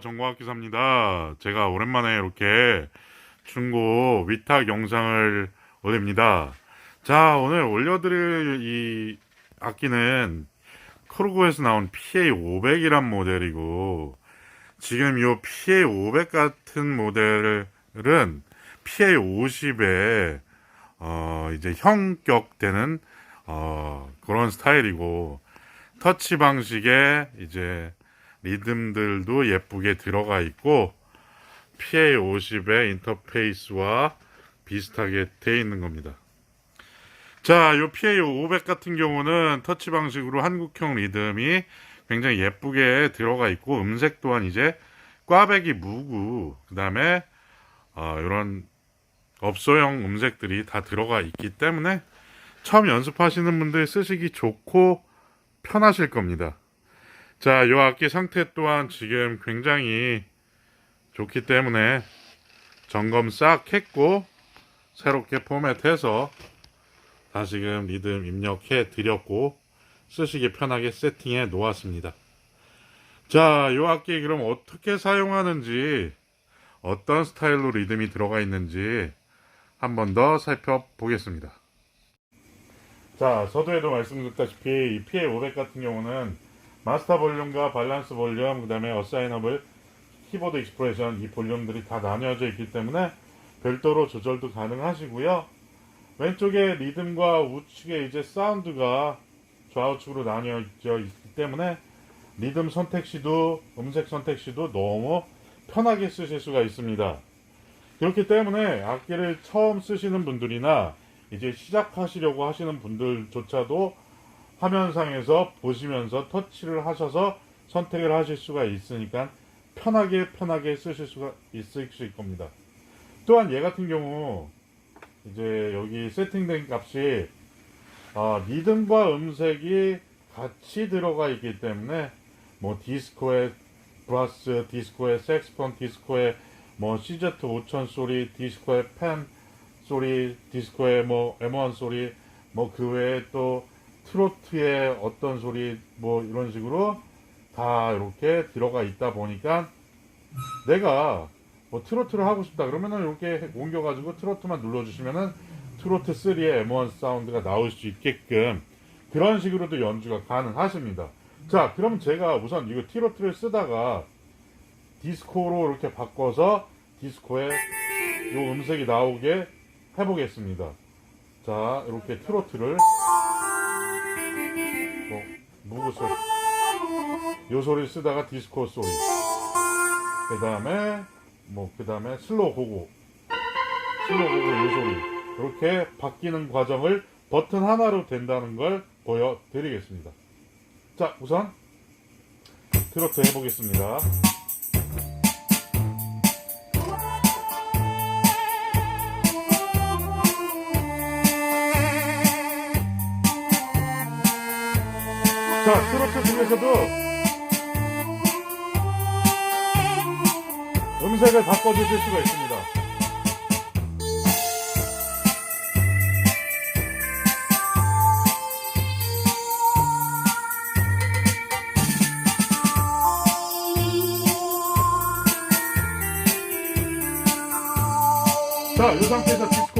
정광학 기사입니다. 제가 오랜만에 이렇게 중고 위탁 영상을 올립니다. 자, 오늘 올려드릴 이 악기는 크루고에서 나온 PA500이란 모델이고, 지금 이 PA500 같은 모델은 PA50에, 어, 이제 형격되는, 어, 그런 스타일이고, 터치 방식에 이제 리듬들도 예쁘게 들어가 있고 PA50의 인터페이스와 비슷하게 돼 있는 겁니다. 자, 요 PA500 같은 경우는 터치 방식으로 한국형 리듬이 굉장히 예쁘게 들어가 있고 음색 또한 이제 꽈배기 무구 그다음에 어, 이런 업소형 음색들이 다 들어가 있기 때문에 처음 연습하시는 분들 쓰시기 좋고 편하실 겁니다. 자, 이 악기 상태 또한 지금 굉장히 좋기 때문에 점검 싹 했고 새롭게 포맷해서 다시금 리듬 입력해 드렸고 쓰시기 편하게 세팅해 놓았습니다. 자, 이 악기 그럼 어떻게 사용하는지 어떤 스타일로 리듬이 들어가 있는지 한 번 더 살펴보겠습니다. 자, 서두에도 말씀드렸다시피 이 PA500 같은 경우는 마스터 볼륨과 밸런스 볼륨, 그 다음에 어사이너블, 키보드 익스프레션 이 볼륨들이 다 나뉘어져 있기 때문에 별도로 조절도 가능하시고요. 왼쪽에 리듬과 우측에 이제 사운드가 좌우측으로 나뉘어져 있기 때문에 리듬 선택 시도, 음색 선택 시도 너무 편하게 쓰실 수가 있습니다. 그렇기 때문에 악기를 처음 쓰시는 분들이나 이제 시작하시려고 하시는 분들조차도 화면상에서 보시면서 터치를 하셔서 선택을 하실 수가 있으니까 편하게 편하게 쓰실 수가 있으실 겁니다. 또한 얘 같은 경우 이제 여기 세팅된 값이 어, 리듬과 음색이 같이 들어가 있기 때문에 뭐 디스코의 브라스, 디스코의 색스폰, 디스코의 뭐 CZ 5000 소리, 디스코의 펜 소리, 디스코의 뭐 M1 소리, 뭐 그 외에 또 트로트의 어떤 소리, 뭐 이런 식으로 다 이렇게 들어가 있다 보니까 내가 뭐 트로트를 하고 싶다 그러면은 이렇게 옮겨가지고 트로트만 눌러주시면은 트로트 3의 M1 사운드가 나올 수 있게끔 그런 식으로도 연주가 가능하십니다. 자, 그럼 제가 우선 이거 트로트를 쓰다가 디스코로 이렇게 바꿔서 디스코에 요 음색이 나오게 해보겠습니다. 자, 이렇게 트로트를 뭐, 무구 소리 요 소리 쓰다가 디스코 소리 그 다음에 뭐 그 다음에 슬로우 고고 슬로우 고고 요 소리 이렇게 바뀌는 과정을 버튼 하나로 된다는 걸 보여드리겠습니다. 자, 우선 트로트 해보겠습니다. 자, 트로트 중에서도 음색을 바꿔주실 수가 있습니다. 자, 이 상태에서 디스코.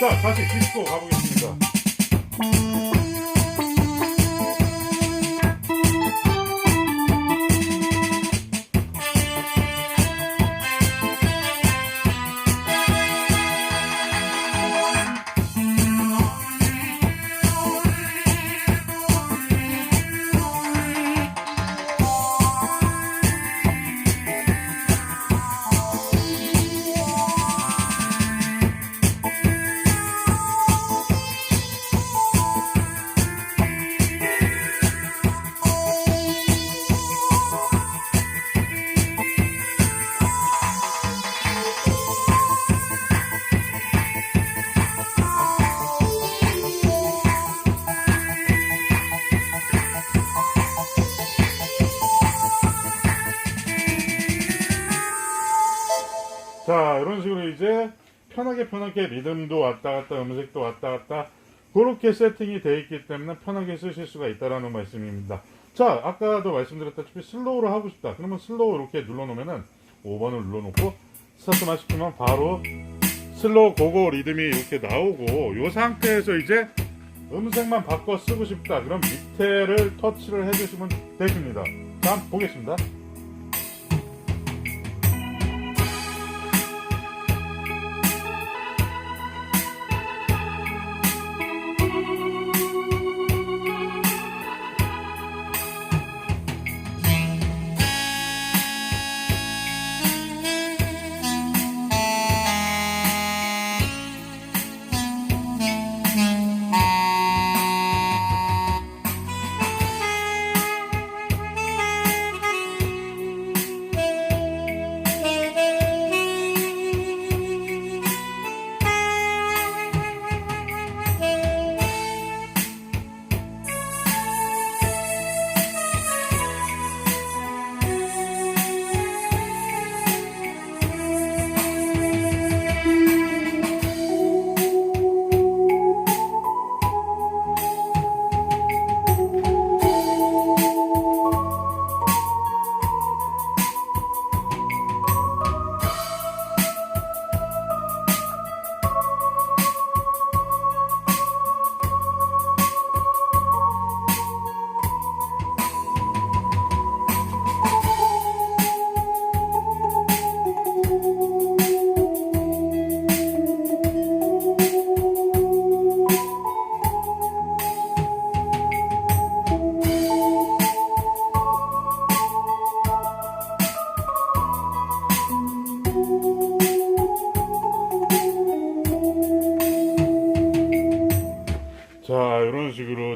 자, 다시 디스코 가보겠습니다. 자, 이런 식으로 이제 편하게 편하게 리듬도 왔다 갔다 음색도 왔다 갔다 그렇게 세팅이 되어 있기 때문에 편하게 쓰실 수가 있다라는 말씀입니다. 자, 아까도 말씀드렸다시피 슬로우로 하고 싶다. 그러면 슬로우 이렇게 눌러 놓으면은 5번을 눌러 놓고 스타트만 시키면 바로 슬로우 고고 리듬이 이렇게 나오고 이 상태에서 이제 음색만 바꿔 쓰고 싶다. 그럼 밑에를 터치를 해주시면 되십니다. 자, 한번 보겠습니다.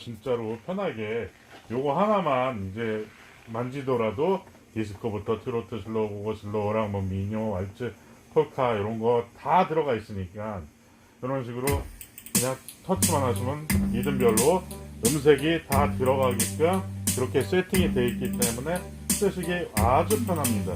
진짜로 편하게 요거 하나만 이제 만지더라도 디스코부터 트로트 슬로우, 고고 슬로우랑 뭐 미녀, 왈츠, 폴카 이런 거 다 들어가 있으니까 이런 식으로 그냥 터치만 하시면 리듬별로 음색이 다 들어가게끔 그렇게 세팅이 되어 있기 때문에 쓰시기 아주 편합니다.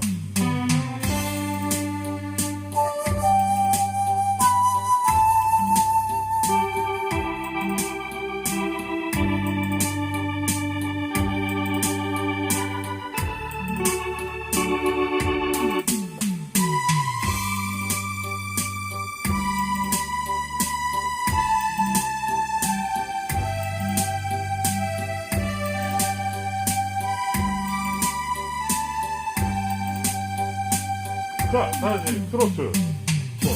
자, 다시 트로트, 뭐,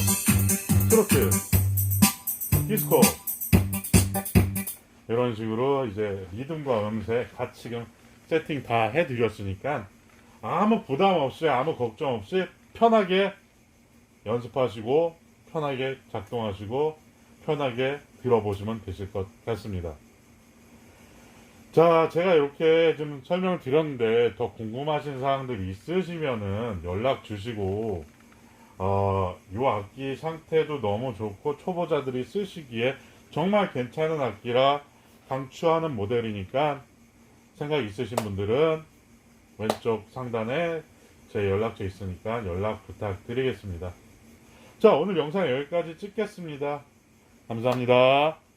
트로트, 디스코. 이런 식으로 이제 리듬과 음색 같이 세팅 다 해드렸으니까 아무 부담 없이 아무 걱정 없이 편하게 연습하시고 편하게 작동하시고 편하게 들어보시면 되실 것 같습니다. 자, 제가 이렇게 좀 설명을 드렸는데 더 궁금하신 사항들이 있으시면은 연락 주시고 어, 요 악기 상태도 너무 좋고 초보자들이 쓰시기에 정말 괜찮은 악기라 강추하는 모델이니까 생각 있으신 분들은 왼쪽 상단에 제 연락처 있으니까 연락 부탁드리겠습니다. 자, 오늘 영상 여기까지 찍겠습니다. 감사합니다.